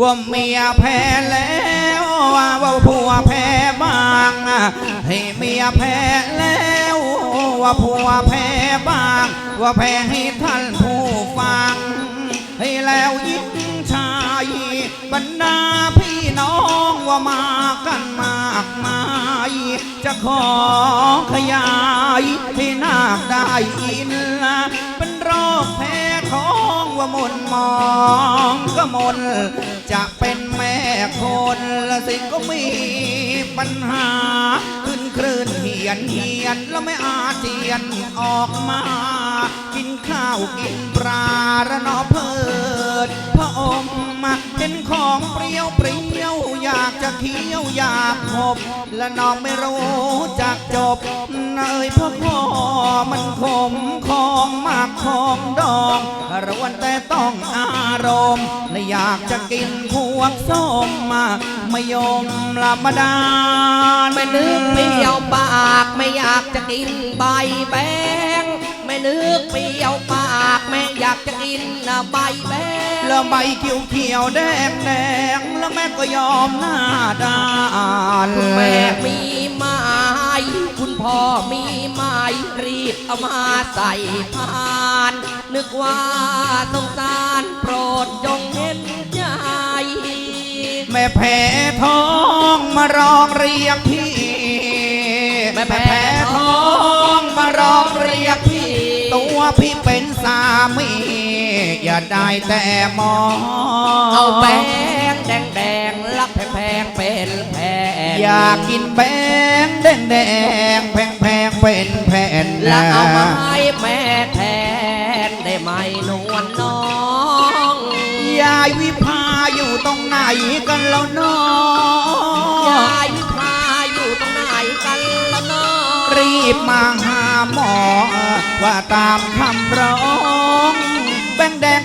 ว่าเมียแพ้แล้วว่าผัวแพ้บ้างให้เมียแพ้แล้วว่าผัวแพ้บ้าง ว่าแพ้ให้ท่านผู้ฟัง ให้แล้วยิ่งชายบรรดาพี่น้องว่ามากันมากมายจะขอขยายให้นาคได้ยินเป็นโรคแพ้ท้อง ว่ามนมองก็มน จะเป็นแม่คนละสิก็มีปัญหา ขึ้นคลื่นเหียนเหียนแล้วไม่อาเจียนออกมา กินข้าวกินปลาระนอเพิดพระอมมาเป็นของเปรี้ยวเปรี้ยวอยากจะเคี้ยวอยากขบและน้องไม่รู้จักจบเนยพ่อพ่อมันขมของมากของดองรวนแต่ต้องอารมณ์และอยากจะกินพวกส้มมาไม่ยอมลำมาดานไม่นึกเปรี้ยวปาก ไม่อยากจะกินใบแบงไม่นึกเปรี้ยวปากากจะกินนะใบแบงแล้วใบเขียวเขียวๆแดงแดงแล้วแม่ก็ยอมหน้าด้านคุณแม่มีไม้คุณพ่อมีไม้รีบเอามาใส่พาน นึกว่าสงสารโปรดจงเห็นใจแม่แพ้ท้องมาร้องเรียกพี่ แม่แพ้ท้องมาร้องเรียกพี่ตัวพี่เป็น สามี อย่าได้แต่มองเอาแป้งแดงแดงๆลักแพงๆเป็นแผ่นอยากกินแบงแดงแดงแพงแพงๆเป็นแผ่นแล้วเอามาให้แม่แทนได้ไหมนวลน้องยายวิภาอยู่ตรงไหนกันแล้วน้อยายพาอยู่ตรงไหนกันละน้องรีบมาหาหมอว่าตามคำร้องแบงแดง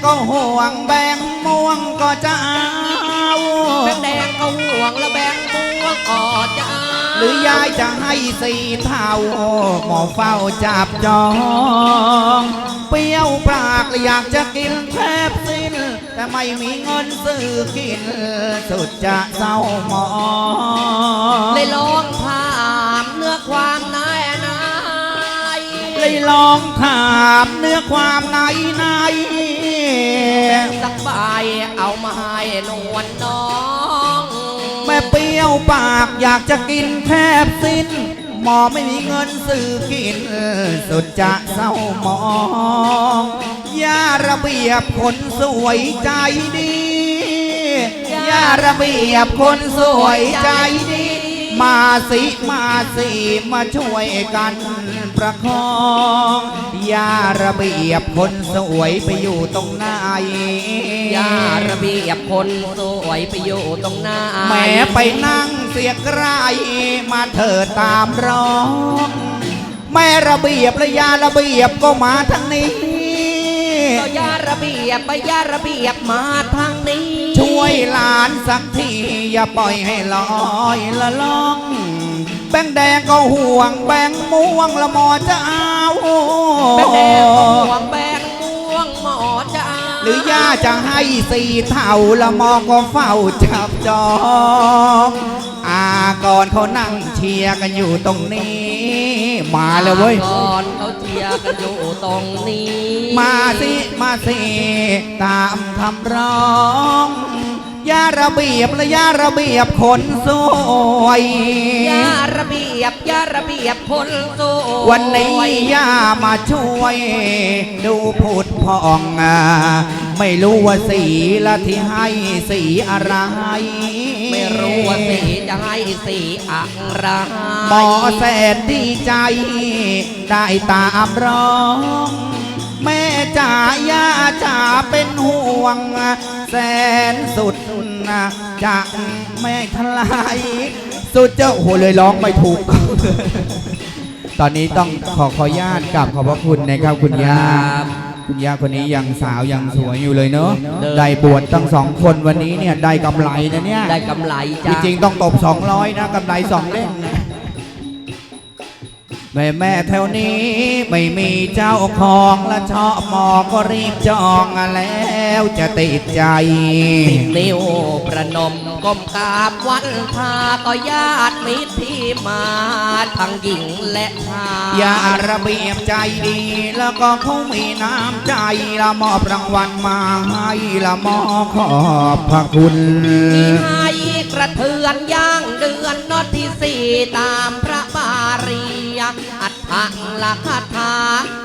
ก็ห่วงแบงม่วงก็จะเอาแบงแดงก็ห่วงแล้วแบงม่วงก็จะเอาหรือยายจะให้สีเทาหมอเฝ้าจับจอง เปรี้ยวปากและอยากจะกินแทบสิ้น แต่ไม่มีเงินซื้อกิน สุดจะเศร้าหมองเลยลอง ยลองถามเนื้อความในในสักใบเอามาให้นวลน้อง แม่เปรี้ยวปากอยากจะกินแทบสิ้น หมอไม่มีเงินซื้อกิน สุดจะเศร้าหมองย่าระเบียบคนสวยใจดีย่าระเบียบคนสวยใจดี มาสิมาสิมาช่วยกัน ประคองย่าระเบียบคนสวยไปอยู่ตรงไหนยาระเบียบคนสวยไปอยู่ตรงหน้าแม่ไปนั่งเสียกรายมาเถิดตามร้องแม่ระเบียบและยาระเบียบก็มาทางนี้ก็ยาระเบียบไปยาระเบียบมาทางนี้ ช่วยหลานสักทีอย่าปล่อยให้ลอยละล่อง แบงแดงก็ห่วงแบงม่วงละหมอจะเอาแบงแดงก็ห่วงแบงม่วงหมอจะเอาหรือย่าจะให้สีเท่าละหมอก็เฝ้าจับจองอาก่อนเขานั่งเชียร์กันอยู่ตรงนี้ มาเลยเว้ยก่อนเขาเชียร์กันอยู่ตรงนี้ มาสิมาสิตามคำร้องยาระเบียบและยาระเบียบคนสวยยาร บียบยาระเบียบคนสวยวันนี้ย่ามาช่วย ดูผุดพองอะไม่รู้ว่าสีละที่ให้สีอะไร ไม่รู้ว่าสีจะให้สีอะไรหมอแสนดีใจ ได้ตามร้องแม่จ๋าย่าจ๋าเป็นห่วง แสนสุดนะจากแม่ทลาย สุดเจ้าโอ้โหเลยร้องไม่ถูก ตอนนี้ต้องขอขออนุญาตกราบขอบพระคุณนะครับคุณย่าคุณย่าคนนี้ยังสาวยังสวยอยู่เลยเนอะได้บวชตั้งสองคนวันนี้เนี่ยได้กำไรนะเนี่ยได้กำไรจจ้าริงๆต้องตบ200นะกำไรสองเล่มนะ แม่แม่แถวนี้ไม่มีเจ้าของและชอบมอก็รีบจองแล้วจะติดใจนิ้วประนมก้มกราบวันทาก็ญาติมิตรที่มาทั้งหญิงและชายอย่าระเบียบใจดี แล้วก็เขามีน้ำใจละมอบรางวัลมาให้ละมอขอบพระคุณให้กระเทือนย่างเดือนนอดที่สี่ตามพระบารี อัฏฐังละคาถา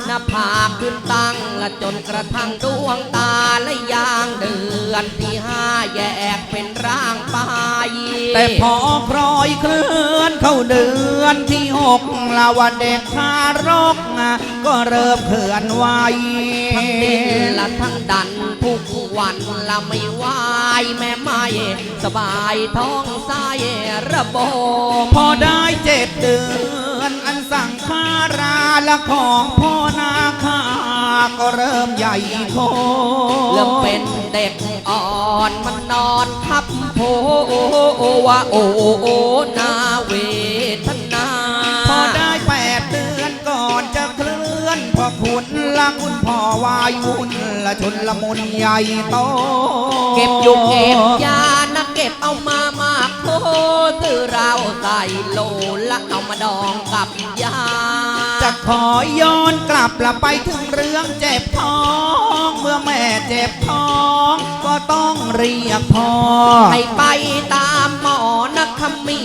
หน้าผากขึ้นตั้งละจนกระทั่งดวงตาและย่างเดือนที่ห้าแยกเป็นร่างไปแต่พอครอยเคลื่อนเข้าเดือนที่หกละวันเด็กทารกก็เริ่มเคลื่อนไหวทั้งดินละทั้งดันทุกวันละไม่ไหวแม่ไม่สบายท้องไส้ระบมพอได้เจ็ดเดือนอัน สั่งคาราละของพ่อนาคาก็เริ่มใหญ่โตเริ่มเป็นเด็กอ่อนมันนอนทับโพว่าโอโอนาเวทนา พอได้แปดเดือนก่อนจะเคลื่อนพ่อคุณละคุณพ่อวายวุ่นละชนละมุนใหญ่โต เก็บอยู่เก็บยานะเก็บเอามามากโท ซื้อเราใส่โลละเอามาดองกับยา จะขอย้อนกลับละไปถึงเรื่องเจ็บท้อง เมื่อแม่เจ็บท้อง ก็ต้องเรียกพ่อให้ไปตามหมอนะขมี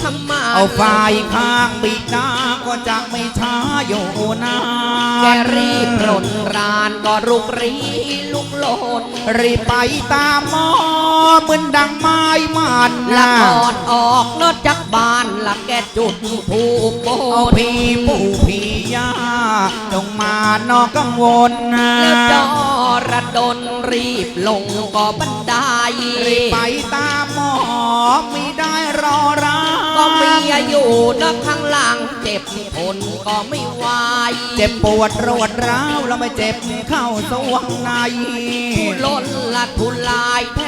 ขมาเอาฝ่ายข้างบิดาก็จะไม่ช้าอยู่นาแกนรีบรนรานก็รุกรีลุกโลดรีบไปตามหมอเหมือนดัง ไม้มันละนะก่อนออกนอกจากบ้านละแกจุดผูกโบเอานพี่ปู่พี่ย่าจงมานอกกังวลนะแล้วจอระดนรีบลงก็บันไดรีบไปตามหมอไม่ได้รอร้าก็เมียอยู่นะข้างหลังเจ็บทนก็ไม่ไหวเจ็บปวดรวดร้าวแล้วไม่เจ็บเข้าสวงในทุล้นละทุลายแท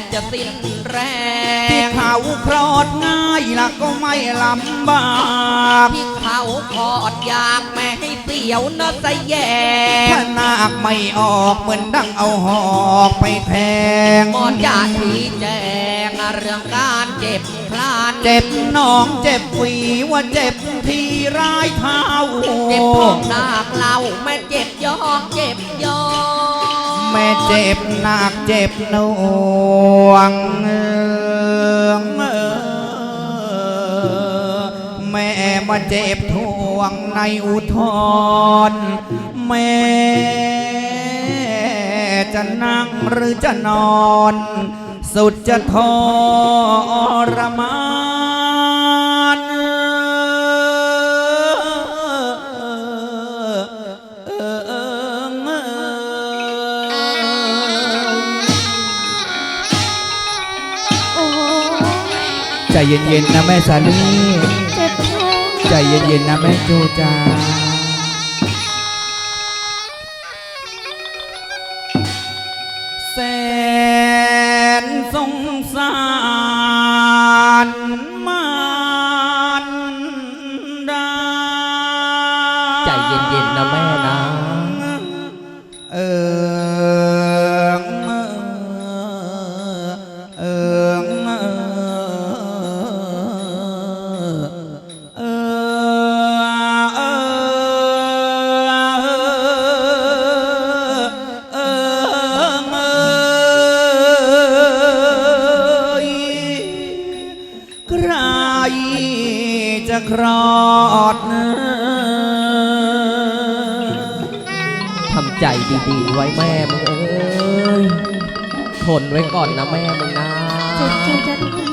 บจะสิ้นแรที่งเขาคลอดง่ายละก็ไม่ลำบากที่เขาขอดอยากแม่ให้เสียวนะสะแยงถ้านาคไม่ออกเหมือนดังเอาหอกไปแทงหมอจะชี้แจงเรื่องการเจ็บคลานเจ็บหนองเจ็บฝีว่าเจ็บที่ร้ายเท้าเจ็บพองนาคเราแม่เจ็บยอกเจ็บยอก แม่เจ็บหนักเจ็บหน่วงแม่มาเจ็บทวงในอุทธรแม่จะนั่งหรือจะนอน สุดจะทรมาน ใจเย็นๆนะแม่สาลีเจ็บแท้ใจเย็นๆนะแม่จูจ้าแสนสงสาร ดทำใจดีๆไว้แม่มึงเอ้ยทนไว้ก่อนนะแม่มึงนะ เจ็บจนจะทน